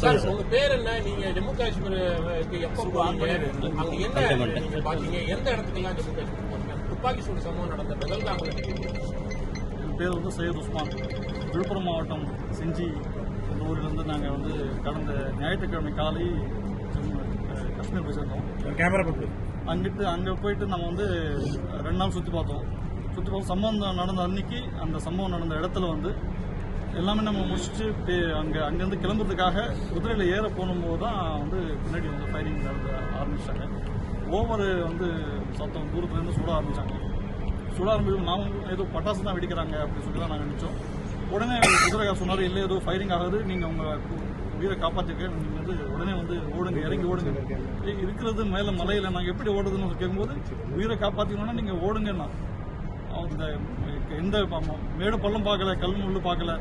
Sir உங்க பேர் என்ன நீங்க ஜம்மு காஷ்மீருக்கு எப்ப போனீங்க? அங்க என்ன நீங்க பாத்தீங்க? எந்த இடத்துக்கெல்லாம் ஜம்மு காஷ்மீர் துப்பாக்கி சூடு சம்பவம் நடந்த என் பேர் வந்து சையத் உஸ்மான். விழுப்புரம் மாவட்டம் செஞ்சி இந்த ஊர்லேருந்து நாங்கள் வந்து கடந்த ஞாயிற்றுக்கிழமை காலை காஷ்மீர் போய் சேர்ந்தோம் கேமரா பட்டு அங்கிட்டு அங்கே போயிட்டு நம்ம வந்து ரெண்டு நாள் சுற்றி பார்த்தோம். சுற்றி பார்த்து சம்பவம் நடந்த அன்னைக்கு அந்த சம்பவம் நடந்த இடத்துல வந்து எல்லாமே நம்ம முடிச்சுட்டு அங்கே அங்கேருந்து கிளம்புறதுக்காக குதிரையில் ஏற போகும்போது தான் வந்து பின்னாடி வந்து ஃபைரிங் நடந்த ஆரம்பிச்சிட்டாங்க ஓவர் வந்து சத்தம் தூரத்துலேருந்து சுட ஆரம்பித்தாங்க சுட ஆரம்பிக்கும் நாம ஏதோ பட்டாசு தான் வெடிக்கிறாங்க அப்படின்னு சொல்லி தான் நாங்கள் நினச்சோம். உடனே குதிரைக்கார சொன்னார் இல்லை ஏதோ ஃபைரிங் ஆகுது. நீங்கள் உங்கள் உயிரை காப்பாற்றிருக்கேன் நீங்கள் வந்து உடனே வந்து ஓடுங்க இறங்கி ஓடுங்க. இருக்கிறது மேலே மலையில் நாங்கள் எப்படி ஓடுதுன்னு கேட்கும்போது உயிரை காப்பாற்றிக்கணும்னா நீங்கள் ஓடுங்கன்னா அந்த எந்த மேடு பள்ளம் பார்க்கல கல் முள்ளு பார்க்கல.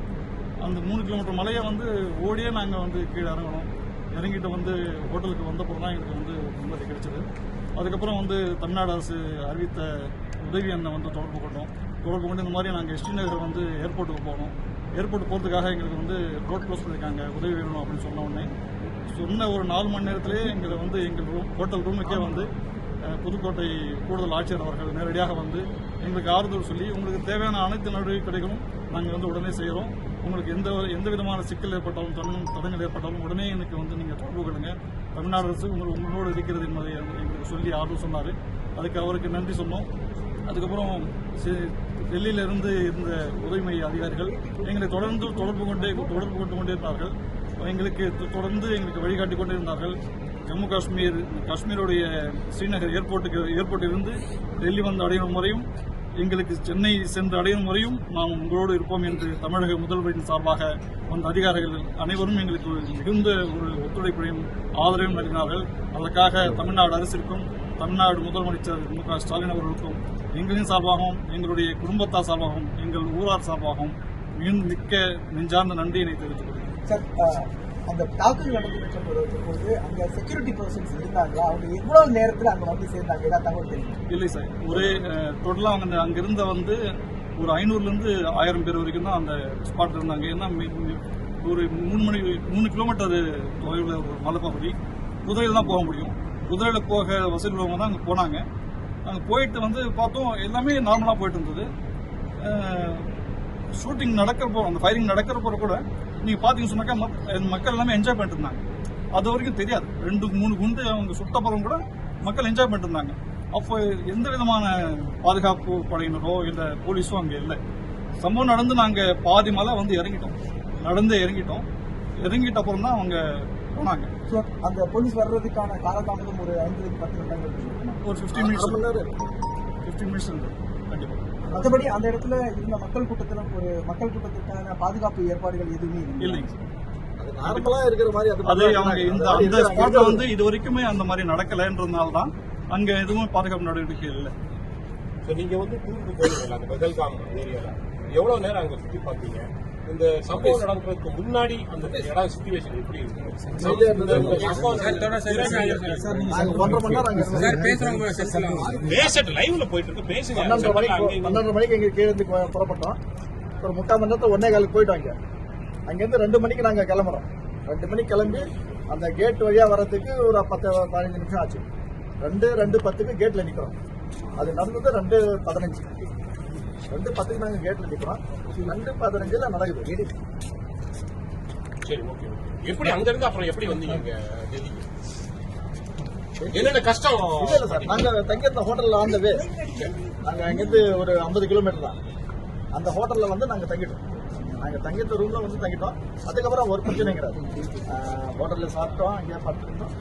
அந்த மூணு கிலோமீட்டர் மலையை வந்து ஓடியே நாங்கள் வந்து கீழே இறங்கணும். இறங்கிட்டு வந்து ஹோட்டலுக்கு வந்தப்பறம் தான் எங்களுக்கு வந்து நிம்மதி கிடைச்சது. அதுக்கப்புறம் வந்து தமிழ்நாடு அரசு அறிவித்த உதவி எண்ணை வந்து தொடர்பு கொண்டோம். தொடர்பு கொண்டு இந்த மாதிரி நாங்கள் ஸ்ரீநகர் வந்து ஏர்போர்ட்டுக்கு போனோம். ஏர்போர்ட் போகிறதுக்காக எங்களுக்கு வந்து ரோட் க்ளோஸ் பண்ணியிருக்காங்க. உதவி வேணும் அப்படின்னு சொன்ன உடனே சொன்ன ஒரு நாலு மணி நேரத்திலேயே எங்களை வந்து எங்கள் ரூம் ஹோட்டல் ரூமுக்கே வந்து புதுக்கோட்டை கூடுதல் ஆட்சியர் அவர்கள் நேரடியாக வந்து எங்களுக்கு ஆறுதல் சொல்லி உங்களுக்கு தேவையான அனைத்து நடவடிக்கைகளும் நாங்கள் வந்து உடனே செய்கிறோம் உங்களுக்கு எந்த எந்த விதமான சிக்கல் ஏற்பட்டாலும் தடங்கள் தடங்கள் ஏற்பட்டாலும் உடனே எனக்கு வந்து நீங்கள் தொடர்பு கொள்ளுங்க. தமிழ்நாடு அரசு உங்கள் உங்களோடு இருக்கிறது என்பதை எங்களுக்கு சொல்லி ஆர்டர் சொன்னார். அதுக்கு அவருக்கு நன்றி சொன்னோம். அதுக்கப்புறம் டெல்லியிலிருந்து இருந்த உதவி மைய அதிகாரிகள் எங்களை தொடர்ந்து தொடர்பு கொண்டே தொடர்பு கொண்டு கொண்டே இருந்தார்கள் எங்களுக்கு தொடர்ந்து எங்களுக்கு வழிகாட்டி கொண்டே இருந்தார்கள் ஜம்மு காஷ்மீர் காஷ்மீருடைய ஸ்ரீநகர் ஏர்போர்ட்டுக்கு ஏர்போர்ட்டிலிருந்து டெல்லி வந்து அடையும் முறையும் எங்களுக்கு சென்னை சென்று அடையும் வரையும் நாம் உங்களோடு இருப்போம் என்று தமிழக முதல்வரின் சார்பாக வந்த அதிகாரிகள் அனைவரும் எங்களுக்கு மிகுந்த ஒரு ஒத்துழைப்பையும் ஆதரவையும் நல்கினார்கள். அதற்காக தமிழ்நாடு அரசிற்கும் தமிழ்நாடு முதலமைச்சர் மு க ஸ்டாலின் அவர்களுக்கும் எங்களின் சார்பாகவும் எங்களுடைய குடும்பத்தார் சார்பாகவும் எங்கள் ஊரார் சார்பாகவும் மிக மிக்க நெஞ்சார்ந்த நன்றியினை தெரிவித்துக் கொள்கிறேன். அந்த தாக்குதல் நடந்துட்டு போது அங்க செக்யூரிட்டி பர்சன்ஸ் இருந்தாங்க. அவங்க எவ்வளவு நேரத்துல அங்க வந்து சேர்ந்தாங்க? ஏதாவது தகவல் தெரியும்? இல்லை சார். ஒரே டோட்டலாக அவங்க அங்க இருந்த வந்து ஒரு ஐநூறுலேருந்து ஆயிரம் பேர் வரைக்கும் தான் அந்த ஸ்பாட்டில் இருந்தாங்க. ஏன்னா ஒரு மூணு மணி மூணு கிலோமீட்டர் தொலைவில் ஒரு மலைப்பகுதி. குதிரையில் தான் போக முடியும். குதிரையில் போக வசதி உள்ளவங்க தான் அங்கே போனாங்க. அங்கே போயிட்டு வந்து பார்த்தோம் எல்லாமே நார்மலாக போயிட்டு இருந்தது. ஷூட்டிங் நடக்கிறப்போ அந்த ஃபயரிங் நடக்கிறப்போ கூட நீங்கள் பார்த்தீங்கன்னு சொன்னாக்கா மக்- மக்கள் எல்லாமே என்ஜாய் பண்ணிட்டு இருந்தாங்க. அது வரைக்கும் தெரியாது. ரெண்டு மூணு குண்டு அவங்க சுட்டப்புறம் கூட மக்கள் என்ஜாய் பண்ணிட்டு இருந்தாங்க. அப்போ எந்த விதமான பாதுகாப்பு படையினரோ இல்லை போலீஸோ அங்கே இல்லை. சம்பவம் நடந்து நாங்கள் பாதி மலை வந்து இறங்கிட்டோம். நடந்து இறங்கிட்டோம். இறங்கிட்ட அப்புறம் தான் அவங்க போனாங்க. சார் அந்த போலீஸ் வர்றதுக்கான காலதாமதம் ஒரு ஐந்து பத்து நிமிடங்கள்? ஒரு ஃபிஃப்டீன் மினிட்ஸ் ஃபிஃப்டீன் மினிட்ஸ் இருந்தது கண்டிப்பாக மற்றபடி அந்த இடத்துல இருந்த மக்கள் கூட்டத்துல ஒரு மக்கள் கூட்டத்துக்கான பாதுகாப்பு ஏற்பாடுகள் எதுவுமே இல்லை இல்லைங்க அது நார்மலா இருக்கிற மாதிரி அது அவங்க இந்த அந்த ஸ்பாட்ல வந்து இது வரைக்குமே அந்த மாதிரி நடக்கலைன்றதுனால தான் அங்க எதுவும் பாதுகாப்பு நடவடிக்கை இல்லை. ஸோ நீங்க வந்து டூருக்கு போயிருக்கீங்க அந்த பெகல்காம் ஏரியால. எவ்வளவு நேரம் அங்க சுத்தி பார்த்தீங்க இந்த சம்பவம் நடக்கிறதுக்கு முன்னாடி அந்த இடம் சுச்சுவேஷன் எப்படி. பேசட்டு லைவ்ல போயிட்டு இருக்கு பேசுங்க அங்க மணிக்கு எங்க கீழே புறப்பட்டோம். ஒரு முக்கால் மணி நேரத்துல ஒன்னே காலுக்கு போயிட்டோம் அங்க அங்கிருந்து ரெண்டு மணிக்கு நாங்க கிளம்புறோம். ரெண்டு மணிக்கு கிளம்பி அந்த கேட் வழியா வர்றதுக்கு ஒரு பத்து பதினஞ்சு நிமிஷம் ஆச்சு. ரெண்டு ரெண்டு பத்துக்கு கேட்ல நிக்கிறோம். அது நடந்தது ரெண்டு பதினஞ்சு. ரெண்டு பத்துக்கு நாங்க கேட்ல நிக்கிறோம். ரெண்டு பதினஞ்சுல நடக்குது. சரி ஓகே எப்படி அங்க இருந்து அப்புறம் எப்படி வந்தீங்க டெல்லிக்கு? என்னென்ன கஷ்டம்? இல்ல இல்ல சார். நாங்க தங்கியிருந்த ஹோட்டல்ல ஆன் த வே. நாங்க அங்கிருந்து ஒரு 50 கிலோமீட்டர் தான். அந்த ஹோட்டல்ல வந்து நாங்க தங்கிட்டோம். நாங்க தங்கியிருந்த ரூம்ல வந்து தங்கிட்டோம். அதுக்கப்புறம் ஒரு பிரச்சனை கிடையாது ஹோட்டல்ல சாப்பிட்டோம் அங்கேயே படுத்துருந்தோம்.